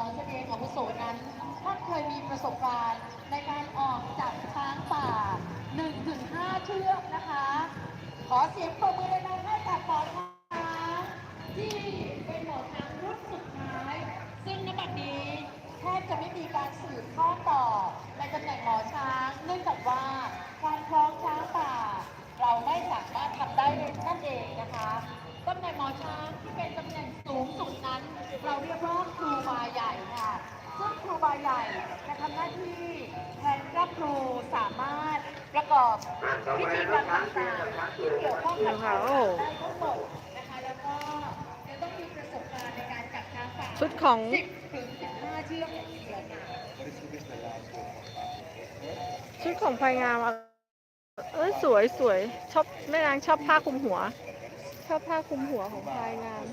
อแสดงอาวุโสนั้นท่านเคยมีประสบการณ์ในการออกจับช้างป่า 1-5 เชือกนะคะ ขอเสียงปรบมือเลยนะให้กับหมอช้างที่เป็นหมอช้างรุ่นสุดท้าย ซึ่งในบัดนี้แทบจะไม่มีการสืบทอดต่อในตำแหน่งหมอช้างเนื่องจากว่าการคล้องช้างป่า เราไม่สามารถทำได้นั่นเองนะคะตำแหน่งหมอช้างที่เป็นตำแหน่งสูงสุดนั้น ค่ะซึ่งครูบาใหญ่จะทำหน้าที่แทนพระครูสามารถประกอบพิธีกรรมต่างๆที่เกี่ยวข้องกับช้าได้ทั้งหมดนะคะแล้วก็จะต้องมีประสบการณ์ในการจับช้างป่าชุดของ สิบถึงสิบห้าเชือกเดียวกันชุดของพลายงามอะเอ้ยสวยสวยชอบแม่นางชอบผ้าคลุมหัว ชอบผ้าคลุมหัวของพลายงาม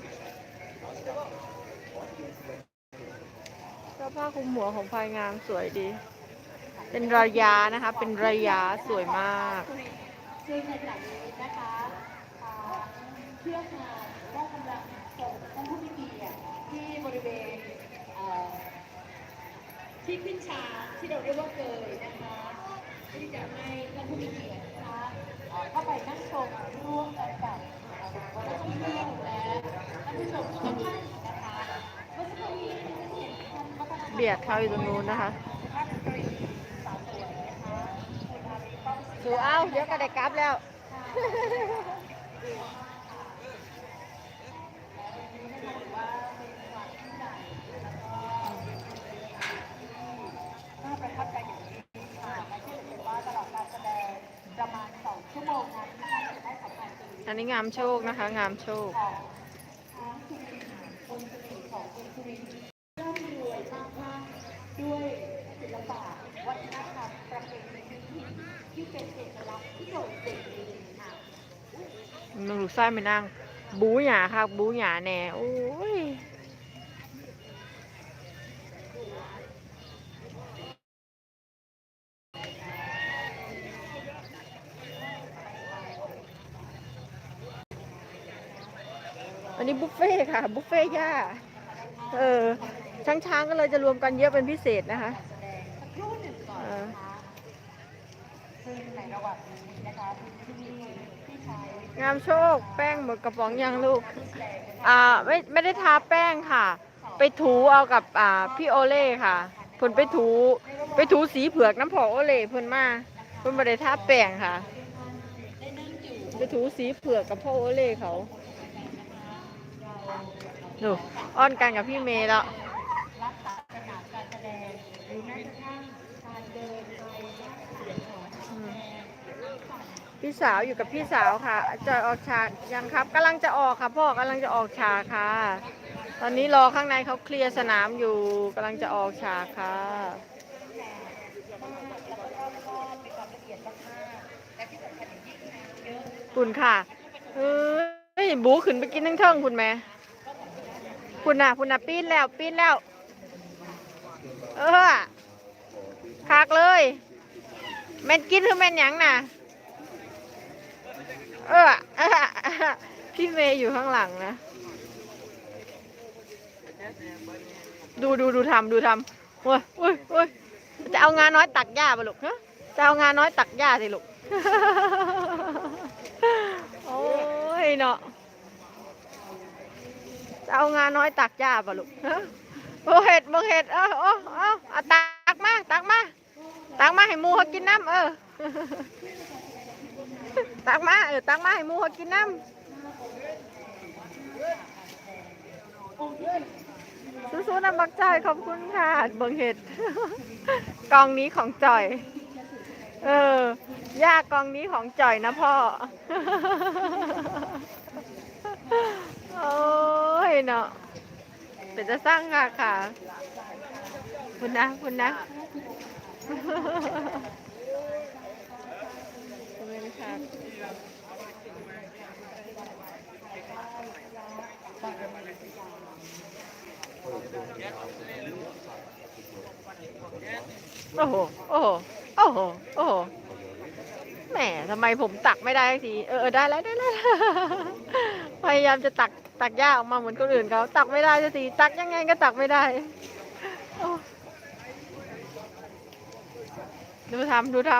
ชอบ ผ้าคลุมหัวของพลายงามสวยดี เป็นระยะนะคะ เป็นระยะสวยมากซึ่งในขณะนี้นะคะเชือกงานก็กำลังส่งท่านผู้มีเกียรติที่บริเวณเอ่อที่ขึ้นช้างที่เราเรียกว่าเกยนะคะที่จะให้ท่านผู้มีเกียรตินะคะเข้าไปนั่งชมร่วมกันกับนักท่องเที่ยวและท่านผู้ชมทุกท่าน เบียดเขาอยู่ตรงนู้นนะคะสูเอ้าเดี๋ยวก็ได้กลับแล้ว ประทับใจอย่างยิ่งค่ะและที่เห็นว่าตลอดการแสดงประมาณ2ชั่วโมงนั้นท่านจะได้สัมผัสถึงอันนี้งามโชคนะคะ งามโชค ของช้างสุรินทร์องค์เสน่ห์ขององค์สุรินทร์ร่ำรวยมากมากด้วยศิลปะวัฒนธรรมประเพณีพื้นถิ่นที่เป็นเอกลักษณ์ที่โดดเด่นจริงๆค่ะ มึงลูกไส้ไม่นั่ง บูหยาค่ะ บูหยาแน่โอ้ยอันนี้บุฟเฟ่ค่ะ บุฟเฟ่ย่าเออช้างช้างๆก็เลยจะรวมกันเยอะเป็นพิเศษนะคะ แสดงสักครู่หนึ่งก่อนนะคะซึ่งในระหว่างนี้นะคะที่ที่ใช้งามโชค แป้งหมดกระป๋องยังลูกที่แสดงนะคะอ่าไม่ไม่ได้ทาแป้งค่ะ ไปถูเอากับอ่าพี่โอเล่ค่ะเพิ่นไปถูไปถูสีเผือกน้ำพอโอเล่เพิ่นมาเพิ่นไม่ได้ทาแป้งค่ะได้นั่งอยู่ไปถูสีเผือกกับพ่อโอเล่เขาดูอ้อนกันกับพี่เมย์แล้วรักษาขนาดการแสดงหรือแม้กระทั่งการเดินไปและเสียงของอืม พี่สาวอยู่กับพี่สาวค่ะจอยออกฉากยังครับกำลังจะออกค่ะพ่อกำลังจะออกฉากค่ะ ตอนนี้รอข้างในเขาเคลียร์สนามอยู่กำลังจะออกฉากค่ะคุณค่ะเฮ้ยบูขึ้นไปกินทั้งเทิงคุณแม่คุณน่ะคุณน่ะปีนแล้วปีนแล้ว เออคักเลยแม่นกินหรือแม่นหยังน่ะ เออพี่เมย์อยู่ข้างหลังนะ ดูดูดูทำดูทำโอ้ยโอ้ยโอ้ยจะเอางานน้อยตักหญ้าปะลูกฮะจะเอางานน้อยตักหญ้าสิลูก โอ้ยเนาะจะเอางานน้อยตักหญ้าปะลูกฮะโอ้เห็ดบ่เห็ดเออเอาเอาเอตักมาตักมาตักมาให้มูเขากินน้ำเออ ตักมาเออตักมาให้หมูเขากินน้ำสู้ๆนะบักจอยขอบคุณค่ะเบิงเห็ด กองนี้ของจอย เออยากองนี้ของจ่อยนะพ่อ โอ้ยเนาะเป็นจะสร้างค่ะค่ะ คุณนะคุณนะคุณเลยค่ะ โอ้โห โอ้โห โอ้โห โอ้โห แหมทำไมผมตักไม่ได้สักที เออเออได้แล้วได้แล้ว พยายามจะตักตักหญ้าออกมาเหมือนคนอื่นเขาตักไม่ได้สักที ตักยังไงก็ตักไม่ได้โอ้ดูทำดูทำ